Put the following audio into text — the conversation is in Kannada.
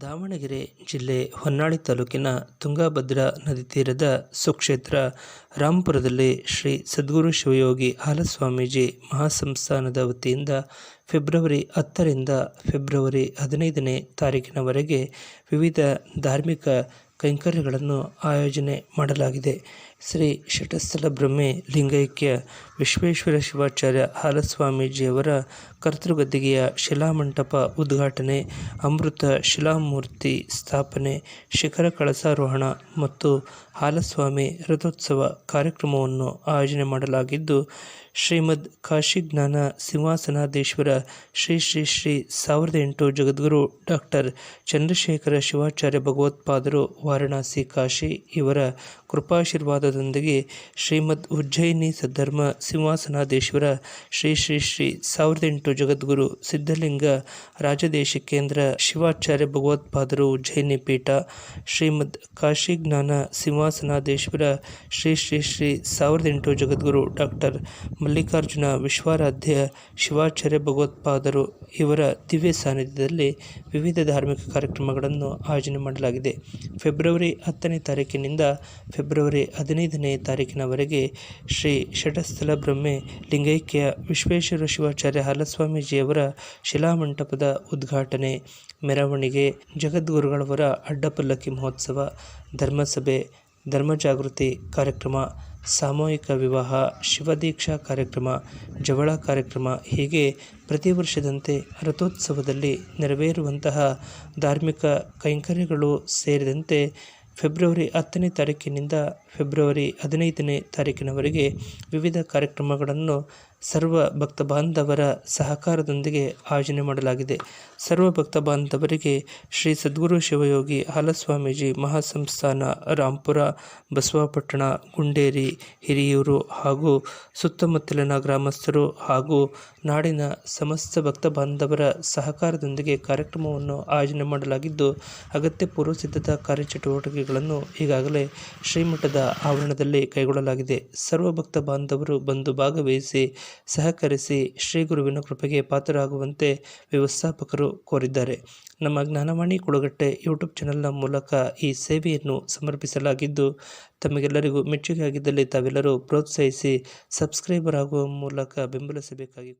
ದಾವಣಗೆರೆ ಜಿಲ್ಲೆ ಹೊನ್ನಾಳಿ ತಾಲೂಕಿನ ತುಂಗಭದ್ರಾ ನದಿ ತೀರದ ಸುಕ್ಷೇತ್ರ ರಾಂಪುರದಲ್ಲಿ ಶ್ರೀ ಸದ್ಗುರು ಶಿವಯೋಗಿ ಹಾಲಸ್ವಾಮೀಜಿ ಮಹಾಸಂಸ್ಥಾನದ ವತಿಯಿಂದ ಫೆಬ್ರವರಿ ಹತ್ತರಿಂದ ಫೆಬ್ರವರಿ ಹದಿನೈದನೇ ತಾರೀಕಿನವರೆಗೆ ವಿವಿಧ ಧಾರ್ಮಿಕ ಕೈಂಕರ್ಯಗಳನ್ನು ಆಯೋಜನೆ ಮಾಡಲಾಗಿದೆ. ಶ್ರೀ ಶಟಸ್ಥಲ ಬ್ರಹ್ಮೆ ಲಿಂಗೈಕ್ಯ ವಿಶ್ವೇಶ್ವರ ಶಿವಾಚಾರ್ಯ ಹಾಲಸ್ವಾಮೀಜಿಯವರ ಕರ್ತೃಗದ್ದಿಗೆಯ ಶಿಲಾಮಂಟಪ ಉದ್ಘಾಟನೆ, ಅಮೃತ ಶಿಲಾಮೂರ್ತಿ ಸ್ಥಾಪನೆ, ಶಿಖರ ಕಳಸಾರೋಹಣ ಮತ್ತು ಹಾಲಸ್ವಾಮಿ ರಥೋತ್ಸವ ಕಾರ್ಯಕ್ರಮವನ್ನು ಆಯೋಜನೆ ಮಾಡಲಾಗಿದ್ದು, ಶ್ರೀಮದ್ ಕಾಶಿಜ್ಞಾನ ಸಿಂಹಾಸನಾಧೀಶ್ವರ ಶ್ರೀ ಶ್ರೀ ಶ್ರೀ ಸಾವಿರದ ಎಂಟು ಜಗದ್ಗುರು ಡಾಕ್ಟರ್ ಚಂದ್ರಶೇಖರ ಶಿವಾಚಾರ್ಯ ಭಗವತ್ಪಾದರು, ವಾರಣಾಸಿ ಕಾಶಿ ಇವರ ಕೃಪಾಶೀರ್ವಾದದೊಂದಿಗೆ ಶ್ರೀಮದ್ ಉಜ್ಜಯಿನಿ ಸದ್ಧರ್ಮ ಸಿಂಹಾಸನಾದೇಶ್ವರ ಶ್ರೀ ಶ್ರೀ ಶ್ರೀ ಸಾವಿರದ ಎಂಟು ಜಗದ್ಗುರು ಸಿದ್ಧಲಿಂಗ ರಾಜದೇಶಿಕೇಂದ್ರ ಶಿವಾಚಾರ್ಯ ಭಗವತ್ಪಾದರು ಉಜ್ಜಯಿನಿ ಪೀಠ ಶ್ರೀಮದ್ ಕಾಶಿಜ್ಞಾನ ಸಿಂಹಾಸನಾದೇಶ್ವರ ಶ್ರೀ ಶ್ರೀ ಶ್ರೀ ಸಾವಿರದ ಎಂಟು ಜಗದ್ಗುರು ಡಾಕ್ಟರ್ ಮಲ್ಲಿಕಾರ್ಜುನ ವಿಶ್ವಾರಾಧ್ಯ ಶಿವಾಚಾರ್ಯ ಭಗವತ್ಪಾದರು ಇವರ ದಿವ್ಯ ಸಾನ್ನಿಧ್ಯದಲ್ಲಿ ವಿವಿಧ ಧಾರ್ಮಿಕ ಕಾರ್ಯಕ್ರಮಗಳನ್ನು ಆಯೋಜನೆ ಮಾಡಲಾಗಿದೆ. ಫೆಬ್ರವರಿ ಹತ್ತನೇ ತಾರೀಕಿನಿಂದ ಫೆಬ್ರವರಿ ಹದಿನೈದನೇ ತಾರೀಕಿನವರೆಗೆ ಶ್ರೀ ಷಟಸ್ಥಲ ಬ್ರಹ್ಮೆ ಲಿಂಗೈಕ್ಯ ವಿಶ್ವೇಶ್ವರ ಶಿವಾಚಾರ್ಯ ಹಾಲಸ್ವಾಮೀಜಿಯವರ ಶಿಲಾಮಂಟಪದ ಉದ್ಘಾಟನೆ, ಮೆರವಣಿಗೆ, ಜಗದ್ಗುರುಗಳವರ ಅಡ್ಡಪಲ್ಲಕ್ಕಿ ಮಹೋತ್ಸವ, ಧರ್ಮಸಭೆ, ಧರ್ಮಜಾಗೃತಿ ಕಾರ್ಯಕ್ರಮ, ಸಾಮೂಹಿಕ ವಿವಾಹ, ಶಿವದೀಕ್ಷಾ ಕಾರ್ಯಕ್ರಮ, ಜವಳ ಕಾರ್ಯಕ್ರಮ ಹೀಗೆ ಪ್ರತಿ ವರ್ಷದಂತೆ ರಥೋತ್ಸವದಲ್ಲಿ ನೆರವೇರುವಂತಹ ಧಾರ್ಮಿಕ ಕೈಂಕರ್ಯಗಳು ಸೇರಿದಂತೆ ಫೆಬ್ರವರಿ ಹತ್ತನೇ ತಾರೀಕಿನಿಂದ ಫೆಬ್ರವರಿ ಹದಿನೈದನೇ ತಾರೀಕಿನವರೆಗೆ ವಿವಿಧ ಕಾರ್ಯಕ್ರಮಗಳನ್ನು ಸರ್ವ ಭಕ್ತ ಬಾಂಧವರ ಸಹಕಾರದೊಂದಿಗೆ ಆಯೋಜನೆ ಮಾಡಲಾಗಿದೆ. ಸರ್ವ ಭಕ್ತ ಬಾಂಧವರಿಗೆ ಶ್ರೀ ಸದ್ಗುರು ಶಿವಯೋಗಿ ಹಾಲಸ್ವಾಮೀಜಿ ಮಹಾಸಂಸ್ಥಾನ, ರಾಂಪುರ, ಬಸವಾಪಟ್ಟಣ, ಗುಂಡೇರಿ, ಹಿರಿಯೂರು ಹಾಗೂ ಸುತ್ತಮುತ್ತಲಿನ ಗ್ರಾಮಸ್ಥರು ಹಾಗೂ ನಾಡಿನ ಸಮಸ್ತ ಭಕ್ತ ಬಾಂಧವರ ಸಹಕಾರದೊಂದಿಗೆ ಕಾರ್ಯಕ್ರಮವನ್ನು ಆಯೋಜನೆ ಮಾಡಲಾಗಿದ್ದು, ಅಗತ್ಯ ಪೂರ್ವ ಸಿದ್ಧತಾ ಕಾರ್ಯಚಟುವಟಿಕೆಗಳನ್ನು ಈಗಾಗಲೇ ಶ್ರೀಮಠದ ಆವರಣದಲ್ಲಿ ಕೈಗೊಳ್ಳಲಾಗಿದೆ. ಸರ್ವಭಕ್ತ ಬಾಂಧವರು ಬಂದು ಭಾಗವಹಿಸಿ ಸಹಕರಿಸಿ ಶ್ರೀ ಗುರುವಿನ ಕೃಪೆಗೆ ಪಾತ್ರರಾಗುವಂತೆ ವ್ಯವಸ್ಥಾಪಕರು ಕೋರಿದ್ದಾರೆ. ನಮ್ಮ ಜ್ಞಾನವಾಣಿ ಕುಳಗಟ್ಟೆ ಯೂಟ್ಯೂಬ್ ಚಾನೆಲ್ನ ಮೂಲಕ ಈ ಸೇವೆಯನ್ನು ಸಮರ್ಪಿಸಲಾಗಿದ್ದು, ತಮಗೆಲ್ಲರಿಗೂ ಮೆಚ್ಚುಗೆ ಆಗಿದ್ದಲ್ಲಿ ತಾವೆಲ್ಲರೂ ಪ್ರೋತ್ಸಾಹಿಸಿ ಸಬ್ಸ್ಕ್ರೈಬರ್ ಆಗುವ ಮೂಲಕ ಬೆಂಬಲಿಸಬೇಕಾಗಿ